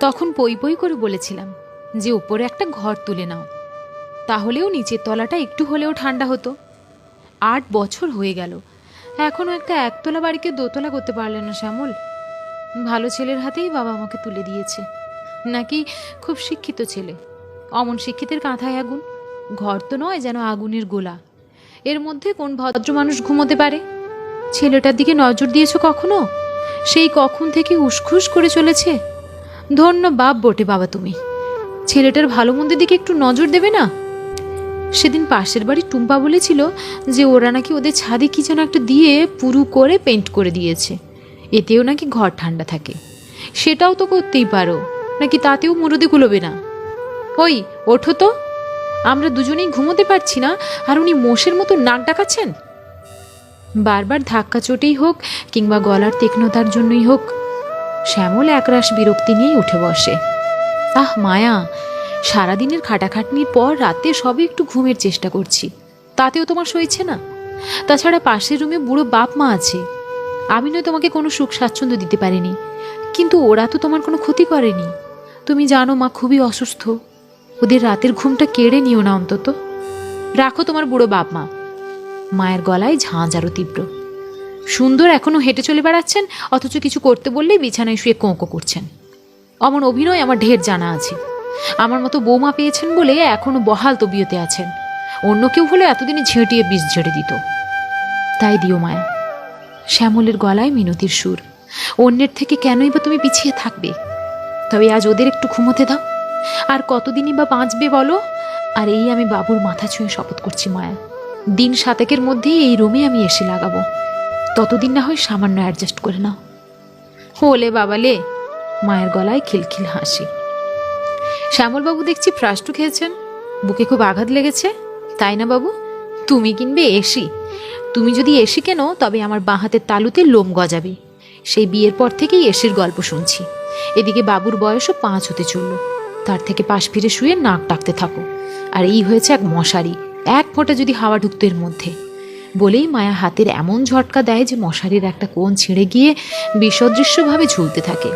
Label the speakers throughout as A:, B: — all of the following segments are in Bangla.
A: তখন পই পই করে বলেছিলাম, যে উপরে একটা ঘর তুলে নাও। তাহলেও নিচের তলাটা একটু হলেও ঠান্ডা হতো। আট বছর হয়ে গেল। এখনও একটা একতলা বাড়িকে দোতলা করতে পারলে না শ্যামল। ভালো ছেলের হাতেই বাবা আমাকে তুলে দিয়েছে। নাকি খুব শিক্ষিত ছেলে। অমন শিক্ষিতের কাঁথায় আগুন। ঘর তো নয় যেন আগুনের গোলা। এর মধ্যে কোন ভদ্র মানুষ ঘুমোতে পারে? ছেলেটার দিকে নজর দিয়েছ কখনো? সেই কখন থেকে উসখুস করে চলেছে? ধন্য বাপ বটে বাবা তুমি। ছেলেটার ভালো মন্দের দিকে একটু নজর দেবে না? সেদিন পাশের বাড়ি টুম্পা বলেছিল যে ওরা নাকি ওদের ছাদে কি যেন একটা দিয়ে পুরু করে পেন্ট করে দিয়েছে। এতেও নাকি ঘর ঠান্ডা থাকে। সেটাও তো করতেই পারো, নাকি তাতেও মুরদি কুলোবে না? ওই, ওঠো তো। আমরা দুজনেই ঘুমোতে পারছি না, আর উনি মোষের মতো নাক ডাকাচ্ছেন? বারবার ধাক্কা চোটেই হোক কিংবা গলার তীক্ষ্ণতার জন্যই হোক শ্যামল একরাশ বিরক্তি নিয়েই উঠে বসে। আহ, মায়া, সারাদিনের খাটাখাটনির পর রাতে সবে একটু ঘুমের চেষ্টা করছি। তাতেও তোমার সইছে না? তাছাড়া পাশের রুমে বুড়ো বাপ মা আছে। আমি নয় তোমাকে কোনো সুখ স্বাচ্ছন্দ্য দিতে পারিনি। কিন্তু ওরা তো তোমার কোনো ক্ষতি করেনি। তুমি জানো মা খুবই অসুস্থ। ওদের রাতের ঘুমটা কেড়ে নিও না অন্তত। রাখো তোমার বুড়ো বাপ মা। মায়ের গলায় ঝাঁঝ আরও তীব্র। সুন্দর এখনও হেঁটে চলে বেড়াচ্ছেন, অথচ কিছু করতে বললেই বিছানায় শুয়ে কোঁকো করছেন। অমন অভিনয় আমার ঢের জানা আছে। আমার মতো বৌমা পেয়েছেন বলে এখনও বহাল তবিয়তে আছেন। অন্য কেউ হলে এতদিনে ঝেঁটিয়ে বিষ ঝেড়ে দিত। তাই দিও মায়া, শ্যামলের গলায় মিনতির সুর। অন্যের থেকে কেনই বা তুমি পিছিয়ে থাকবে? তবে আজ ওদের একটু ঘুমোতে দাও। আর কতদিনই বা বাঁচবে বলো? আর এই আমি বাবুর মাথা ছুঁয়ে শপথ করছি মায়া। দিন সাতেকের মধ্যেই এই রুমে আমি এসে লাগাবো। ততদিন না হয় সামান্য অ্যাডজাস্ট করে নাও। ওলে বাবালে, মায়ের গলায় খিলখিল হাসি। শ্যামলবাবু দেখছি ফ্রাস্টু খেয়েছেন। বুকে খুব আঘাত লেগেছে। তাই না বাবু? তুমি কিনবে এসি। তুমি যদি এসি কেন, তবে আমার বাঁ হাতের তালুতে লোম গজাবে। সেই বিয়ের পর থেকেই এসির গল্প শুনছি। এদিকে বাবুর বয়সও পাঁচ হতে চলল। তার থেকে পাশ ফিরে শুয়ে নাক ডাকতে থাকো। আর এই হয়েছে এক মশারি, এক ফোঁটা যদি হাওয়া ঢুকতো এর মধ্যে। বলেই মায়া হাতের এমন ঝটকা দেয় যে মশারির একটা কোণ ছিঁড়ে গিয়ে বিসদৃশ্যভাবে ঝুলতে থাকে।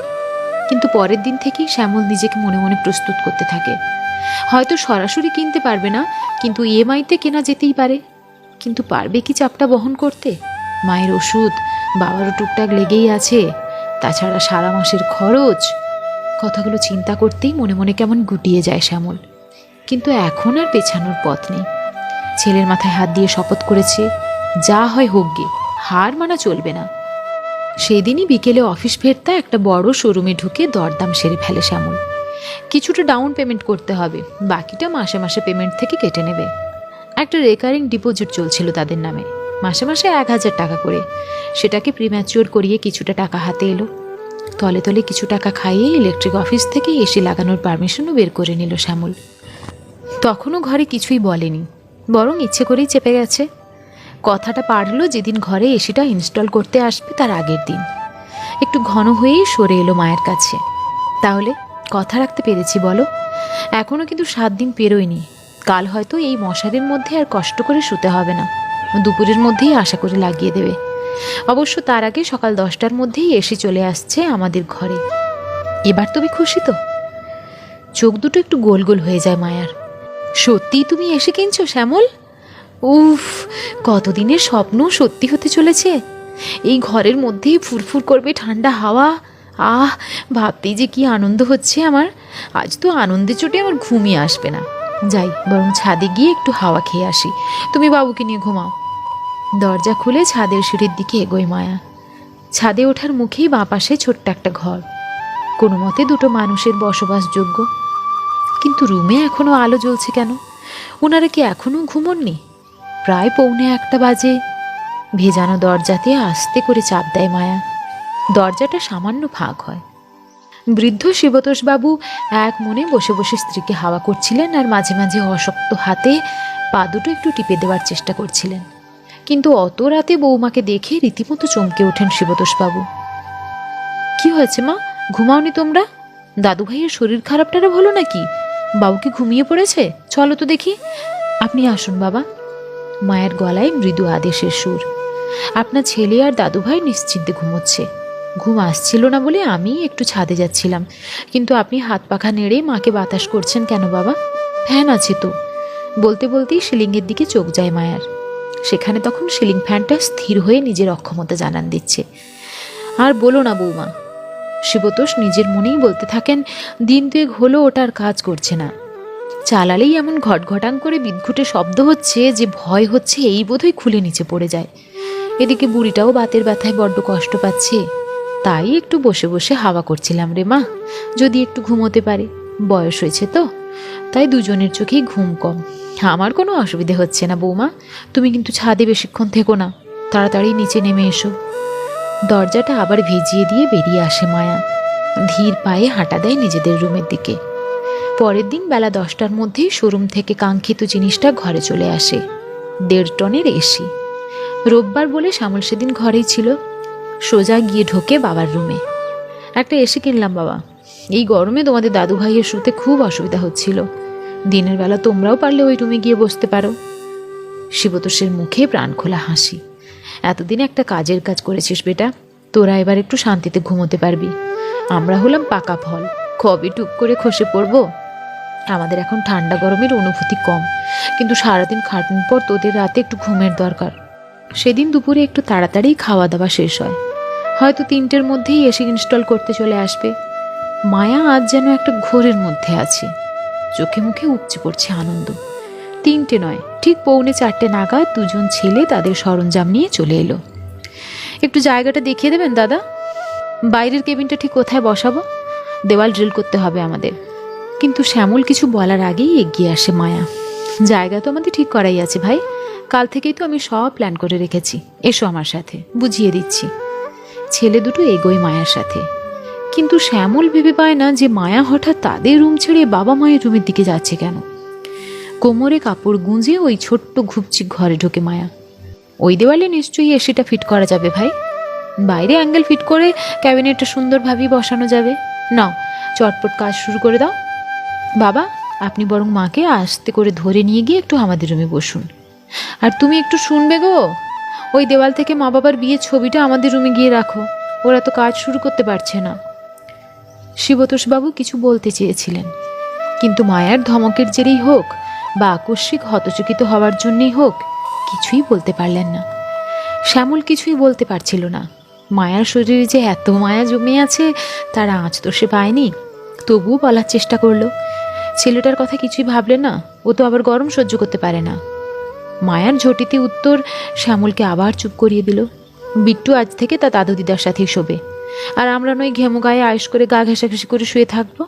A: কিন্তু পরের দিন থেকেই শ্যামল নিজেকে মনে মনে প্রস্তুত করতে থাকে। হয়তো সরাসরি কিনতে পারবে না, কিন্তু ইএমআইতে কেনা যেতেই পারে। কিন্তু পারবে কি চাপটা বহন করতে? মায়ের ওষুধ বাবারও টুকটাক লেগেই আছে। তাছাড়া সারা মাসের খরচ। কথাগুলো চিন্তা করতেই মনে মনে কেমন গুটিয়ে যায় শ্যামল। কিন্তু এখন আর পেছানোর পথ নেই। ছেলের মাথায় হাত দিয়ে শপথ করেছে। যা হয় হোক গে, হার মানা চলবে না। সেদিনই বিকেলে অফিস ফেরতা একটা বড় শোরুমে ঢুকে দরদাম সেরে ফেলে শ্যামল। কিছুটা ডাউন পেমেন্ট করতে হবে, বাকিটা মাসে মাসে পেমেন্ট থেকে কেটে নেবে। একটা রেকারিং ডিপোজিট চলছিল তাদের নামে, মাসে মাসে এক হাজার টাকা করে। সেটাকে প্রিম্যাচিওর করিয়ে কিছুটা টাকা হাতে এলো। তলে তলে কিছু টাকা খাইয়ে ইলেকট্রিক অফিস থেকে এসি লাগানোর পারমিশনও বের করে নিল শ্যামল। তখনও ঘরে কিছুই বলেনি, বরং ইচ্ছে করেই চেপে গেছে কথাটা পারল যেদিন ঘরে এসিটা ইনস্টল করতে আসবে তার আগের দিন। একটু ঘন হয়েই সরে এলো মায়ের কাছে। তাহলে কথা রাখতে পেরেছি বলো। এখনও কিন্তু সাত দিন পেরোয়নি। কাল হয়তো এই মশারির মধ্যে আর কষ্ট করে শুতে হবে না। দুপুরের মধ্যেই আশা করে লাগিয়ে দেবে। অবশ্য তার আগে সকাল দশটার মধ্যেই এসে চলে আসছে আমাদের ঘরে। এবার তুমি খুশি তো? চোখ দুটো একটু গোল গোল হয়ে যায় মায়ার। সত্যিই তুমি এসে কিনছো শ্যামল? উফ, কতদিনের স্বপ্ন সত্যি হতে চলেছে? এই ঘরের মধ্যেই ফুরফুর করবে ঠান্ডা হাওয়া। আহ, ভাবতেই যে কি আনন্দ হচ্ছে আমার। আজ তো আনন্দে চোটে আমার ঘুমিয়ে আসবে না। যাই, বরং ছাদে গিয়ে একটু হাওয়া খেয়ে আসি। তুমি বাবুকে নিয়ে ঘুমাও। দরজা খুলে ছাদের সিঁড়ির দিকে এগোয় মায়া। ছাদে ওঠার মুখেই বাঁ পাশে ছোট্ট একটা ঘর। কোনো মতে দুটো মানুষের বসবাসযোগ্য। কিন্তু রুমে এখনও আলো জ্বলছে কেন? ওনারা কি এখনও ঘুমননি? প্রায় পৌনে একটা বাজে। ভেজানো দরজাতে আস্তে করে চাপ দেয় মায়া। দরজাটা সামান্য ফাঁক হয়। বৃদ্ধ শিবতোষবাবু এক মনে বসে বসে স্ত্রীকে হাওয়া করছিলেন আর মাঝে মাঝে অশক্ত হাতে পা দুটো একটু টিপে দেওয়ার চেষ্টা করছিলেন। কিন্তু অত রাতে বৌমাকে দেখে রীতিমতো চমকে ওঠেন শিবতোষবাবু। কি হয়েছে মা? ঘুমাওনি তোমরা? দাদু ভাইয়ের শরীর খারাপটারা হলো নাকি? বাবু কি ঘুমিয়ে পড়েছে? চলো তো দেখি। আপনি আসুন বাবা। মায়ের গলায় মৃদু আদেশের সুর। আপনার ছেলে আর দাদু ভাই নিশ্চিন্তে ঘুমোচ্ছে। ঘুম আসছিল না বলে আমি একটু ছাদে যাচ্ছিলাম। কিন্তু আপনি হাত পাখা নেড়ে মাকে বাতাস করছেন কেন বাবা? ফ্যান আছে তো। বলতে বলতেই সিলিংয়ের দিকে চোখ যায় মায়ার। সেখানে তখন সিলিং ফ্যানটা স্থির হয়ে নিজের অক্ষমতা জানান দিচ্ছে। আর বলো না বৌমা। শিবতোষ নিজের মনেই বলতে থাকেন, দিন দুয়েক হলো ওটার কাজ করছে না। চালালেই এমন ঘটঘটাং করে বিদ্ঘুটে শব্দ হচ্ছে যে ভয় হচ্ছে এই বোধহয় খুলে নিচে পড়ে যায়। এদিকে বুড়িটাও বাতের ব্যথায় বড্ড কষ্ট পাচ্ছে। তাই একটু বসে বসে হাওয়া করছিলাম রে মা, যদি একটু ঘুমোতে পারে। বয়স হয়েছে তো, তাই দুজনের চোখেই ঘুম কম। আমার কোনো অসুবিধে হচ্ছে না বৌমা, তুমি কিন্তু ছাদে বেশিক্ষণ থেকো না, তাড়াতাড়ি নিচে নেমে এসো। দরজাটা আবার ভিজিয়ে দিয়ে বেরিয়ে আসে মায়া। ধীর পায়ে হাঁটা দেয় নিজেদের রুমের দিকে। পরের দিন বেলা দশটার মধ্যেই শোরুম থেকে কাঙ্ক্ষিত জিনিসটা ঘরে চলে আসে। দেড় টনের এসি রোববার বলে শ্যামল সেদিন ঘরেই ছিল। সোজা গিয়ে ঢোকে বাবার রুমে। একটা এসি কিনলাম, বাবা। এই গরমে তোমাদের দাদু ভাইয়ের শুতে খুব অসুবিধা হচ্ছিল। দিনের বেলা তোমরাও পারলে ওই রুমে গিয়ে বসতে পারো। শিবতোষের মুখে প্রাণ খোলা হাসি। এতদিন একটা কাজের কাজ করেছিস বেটা। তোরা এবার একটু শান্তিতে ঘুমোতে পারবি। আমরা হলাম পাকা ফল। কবে টুক করে খসে পড়ব? আমাদের এখন ঠান্ডা গরমের অনুভূতি কম। কিন্তু সারাদিন খাটুন পর তোদের রাতে একটু ঘুমের দরকার। সেদিন দুপুরে একটু তাড়াতাড়ি খাওয়া দাওয়া শেষ হয়। হয়তো তিনটের মধ্যেই এসে ইনস্টল করতে চলে আসবে। মায়া আজ যেন একটা ঘোরের মধ্যে আছে। চোখে মুখে উপচে পড়ছে আনন্দ। তিনটে নয়, ঠিক পৌনে চারটে নাগাদ দুজন ছেলে তাদের সরঞ্জাম নিয়ে চলে এলো। একটু জায়গাটা দেখিয়ে দেবেন, দাদা? বাইরের কেবিনটা ঠিক কোথায় বসাবো? দেওয়াল ড্রিল করতে হবে আমাদের। কিন্তু শ্যামল কিছু বলার আগেই এগিয়ে আসে মায়া। জায়গা তো আমাদের ঠিক করাই আছে ভাই। কাল থেকেই তো আমি সব প্ল্যান করে রেখেছি। এসো আমার সাথে, বুঝিয়ে দিচ্ছি। ছেলে দুটো এগোয় মায়ার সাথে। কিন্তু শ্যামল ভেবে পায় না যে মায়া হঠাৎ তাদের রুম ছেড়ে বাবা মায়ের রুমের দিকে যাচ্ছে কেন? কোমরে কাপড় গুঁজে ওই ছোট্ট ঘুপচিক ঘরে ঢোকে মায়া। ওই দেওয়ালে নিশ্চয়ই এসিটা ফিট করা যাবে ভাই। বাইরে অ্যাঙ্গেল ফিট করে ক্যাবিনেটটা সুন্দরভাবেই বসানো যাবে। নাও, চটপট কাজ শুরু করে দাও। বাবা, আপনি বরং মাকে আস্তে করে ধরে নিয়ে গিয়ে একটু আমাদের রুমে বসুন। আর তুমি একটু শুনবে গো। ওই দেওয়াল থেকে মা বাবার বিয়ের ছবিটা আমাদের রুমে গিয়ে রাখো। ওরা তো কাজ শুরু করতে পারছে না। শিবতোষবাবু কিছু বলতে চেয়েছিলেন। কিন্তু মায়ার ধমকের জেরেই হোক বা আকস্মিক হতচকিত হওয়ার জন্যই হোক, কিছুই বলতে পারলেন না। শ্যামল কিছুই বলতে পারছিল না। মায়ার শরীরে যে এত মায়া জমে আছে, তার আঁচ তো সে পায়নি। তবুও বলার চেষ্টা করল। ছেলেটার কথা কিছুই ভাবলে না, ও তো আবার গরম সহ্য করতে পারে না। মায়ার ঝটিতে উত্তর শ্যামলকে আবার চুপ করিয়ে দিল। বিট্টু আজ থেকে তা দাদু দিদার সাথেই শোবে। আর আমরা নয় ঘেমো গায়ে আয়স করে গা ঘেঁষাঘেঁষি করে শুয়ে থাকব।